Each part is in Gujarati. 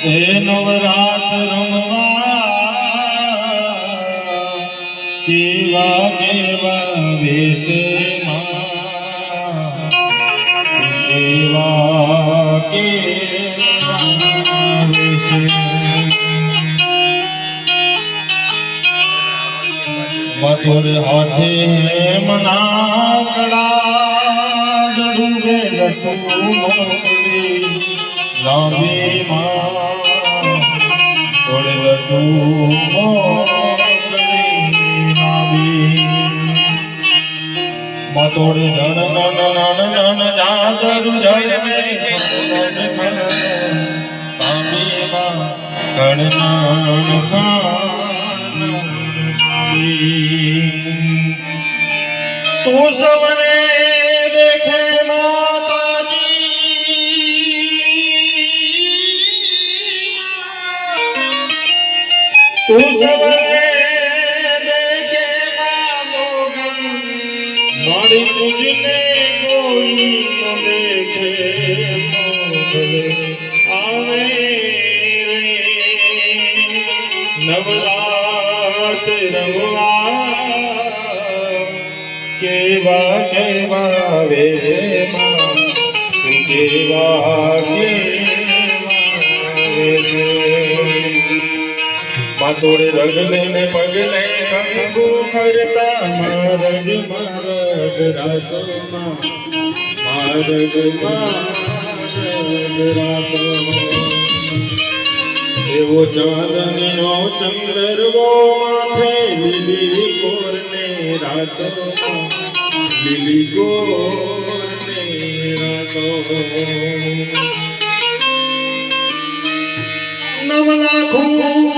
એ નવરાત રમવા, કેવા કેવા વેશમાં, કેવા કેવા વેશે મધુર હાથે મનાકડા ડૂબે લટુ મોકલી લાંબી માં મતોડ જણ નન નન નન જાગરુ જળ મે લાંબી માં કણ નન તું સવને માતોડે રગને ને પગને કંગુ કરતા મારગ મારગ રાતોમાં મારગ મારગ રાતોમાં એવો ચાંદનીનો ચંદ્રવો માથે લીલી કોરને રાતો લીલી કોરને રાતો ખૂબ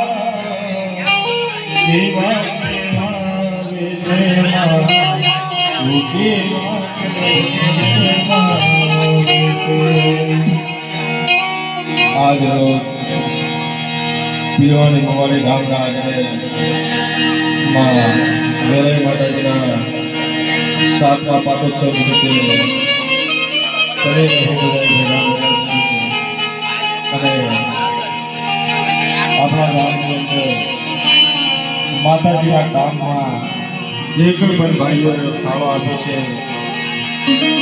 આજ રોજ પીવાની મવાડી ગામના આંગણે માં માતાજીના સાતમા પાટોત્સવ નિમિત્તે છીએ અને આપણા ગામની અંદર માતાજીના કામમાં જે કોઈ પણ ભાઈઓને ફાળો આપ્યો છે,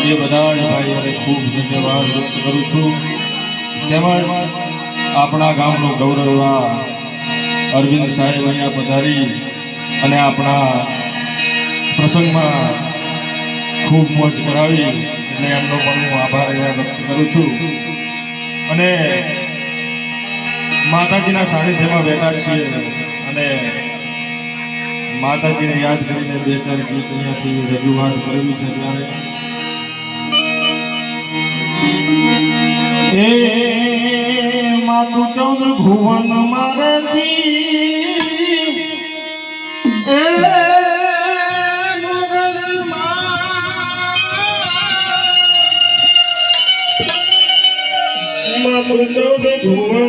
એ બધા જ ભાઈઓને ખૂબ ધન્યવાદ વ્યક્ત કરું છું. તેમજ આપણા ગામનું ગૌરવ અરવિંદ સાહેબ અહીંયા પધારી અને આપણા પ્રસંગમાં ખૂબ મોજ કરાવી એટલે એમનો પણ હું આભાર અહીંયા વ્યક્ત કરું છું. અને માતાજીના સાનિધ્યમાં બેઠા છીએ અને માતાજીને યાદ કરીને બે ચાર ગીત અહીંયાથી રજૂઆત કરેલી છે ત્યારે. એ માતું ચૌદ ભુવન મારતી એ ભુવન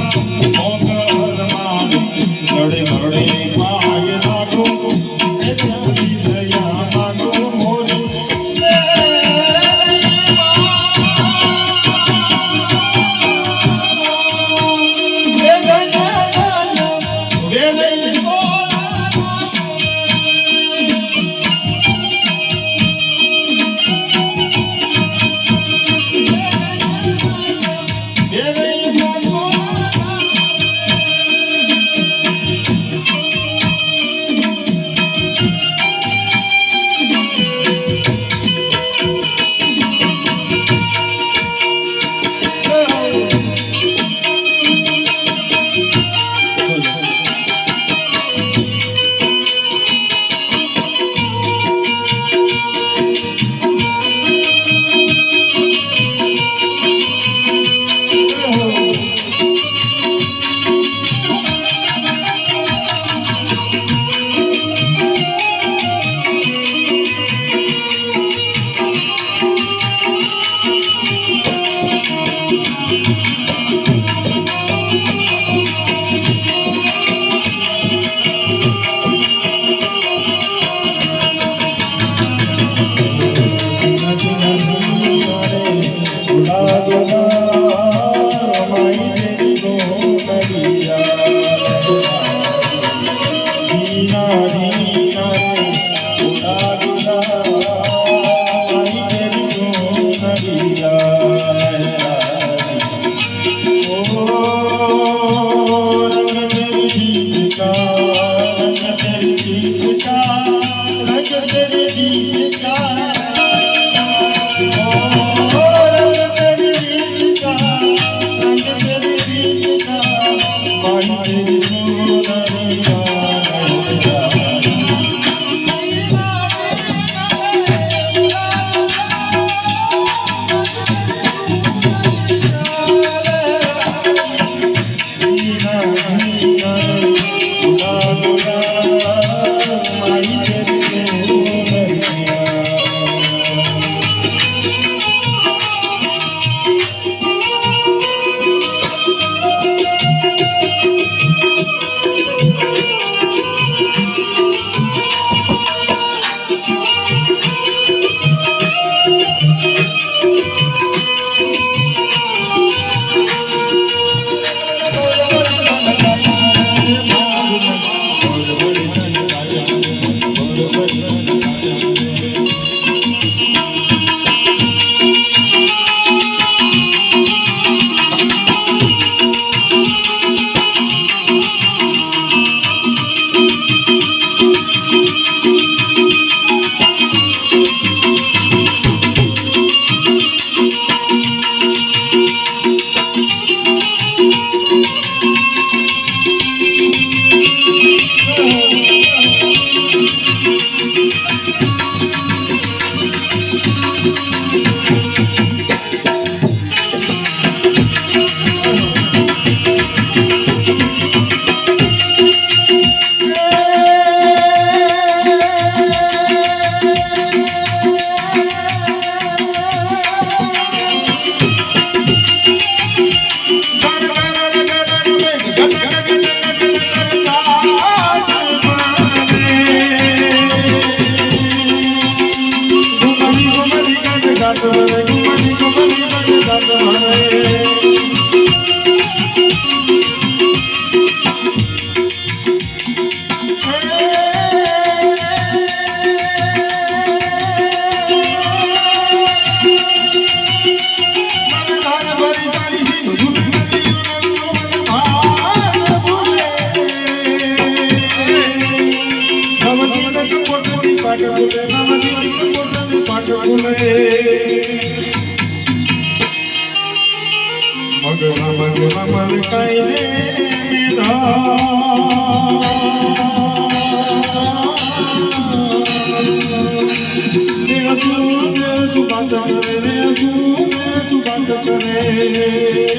Adonai. તું બાત કરે તું બાત કરે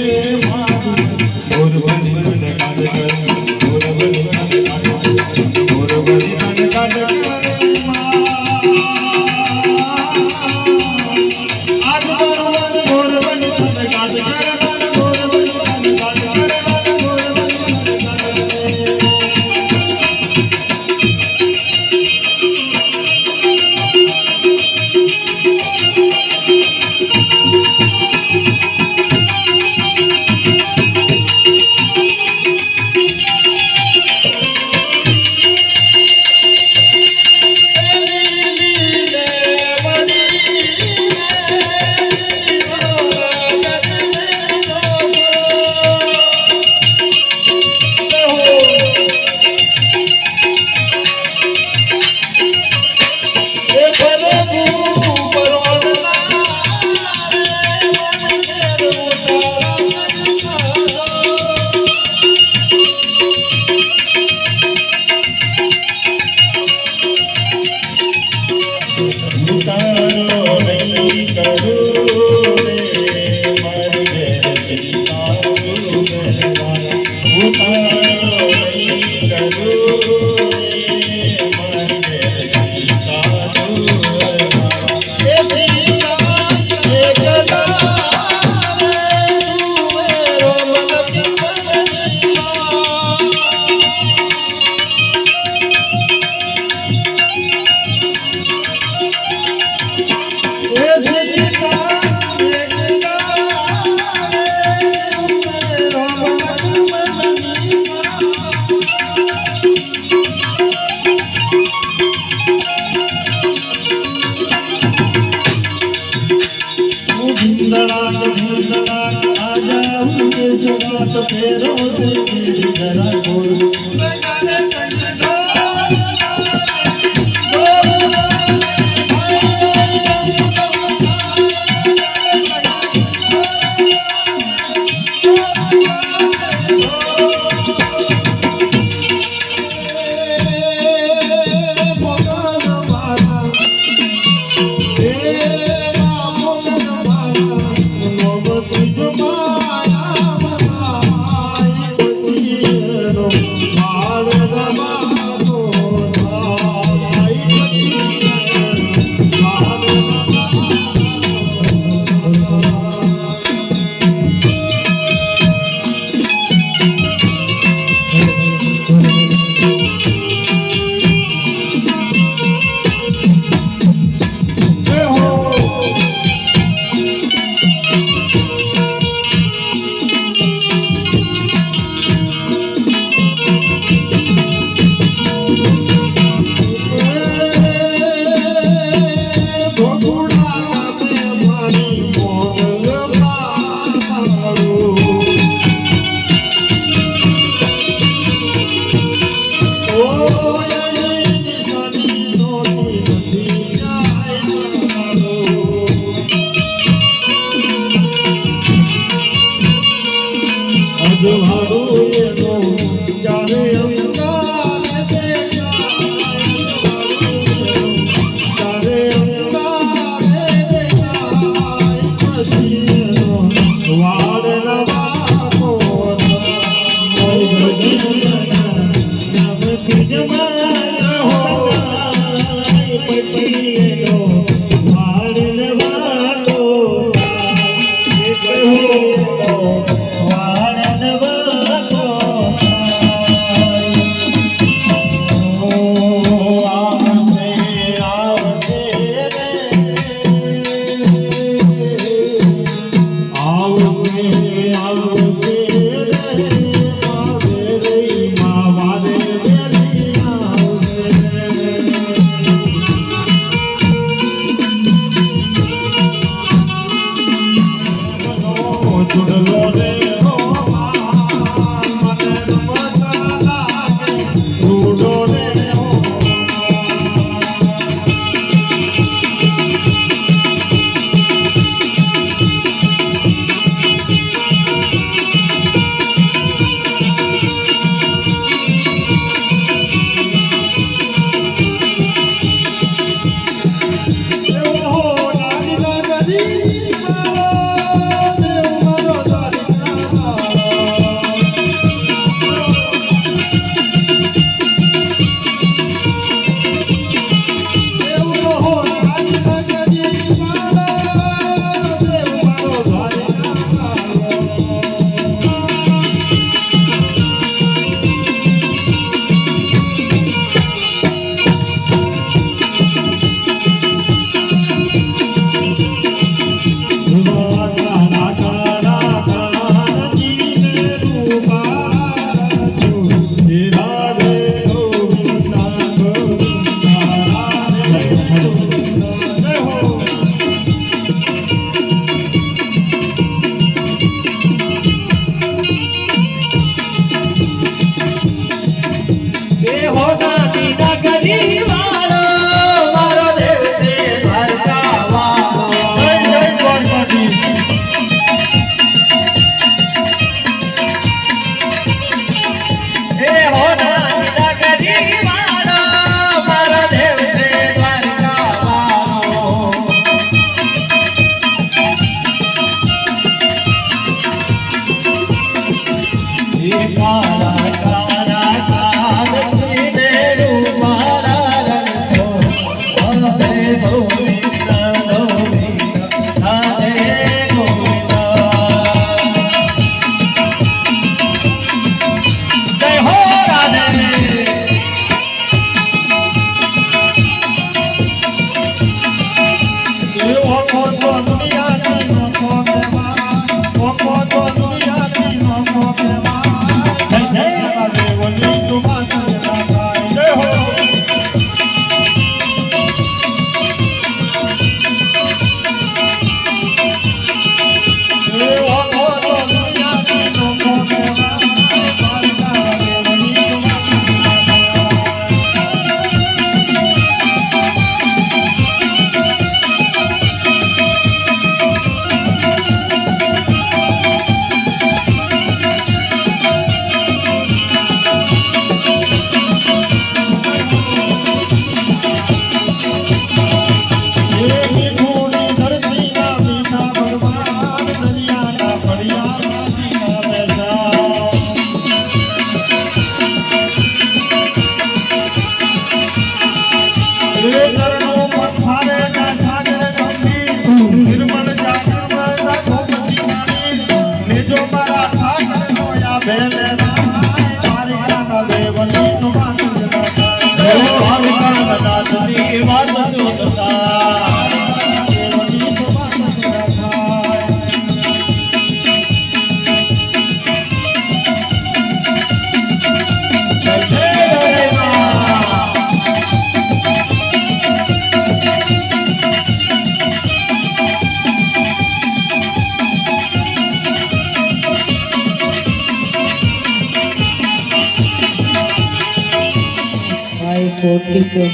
Abdul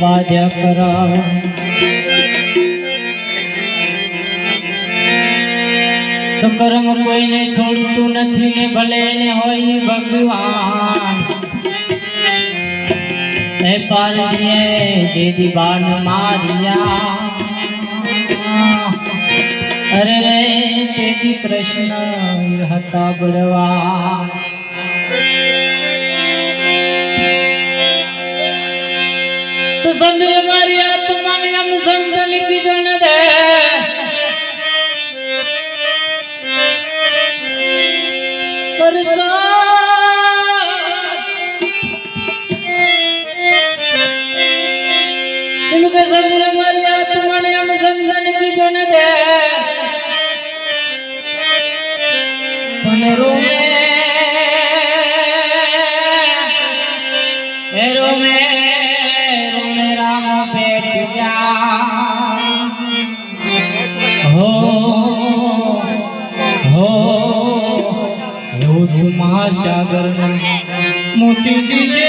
બાજ્યા કરા. તો કર્મ કોઈને છોડતું નથી ને ભલે ને હોય ભગવાન. એ પારણીએ જે દીવાન મારિયા. અરે રે, તેથી કૃષ્ણ હતા બળવા તું મારી આત્માને આમ સંતલી કીધું દે. પણ રો સાગર મોતીજી જે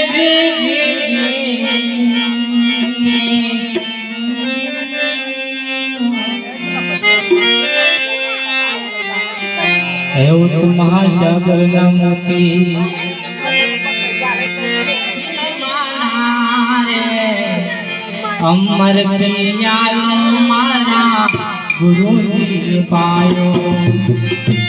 હેવત મહાસાગર ના મોતી અમર પિયા મારા ગુરુજી પાયો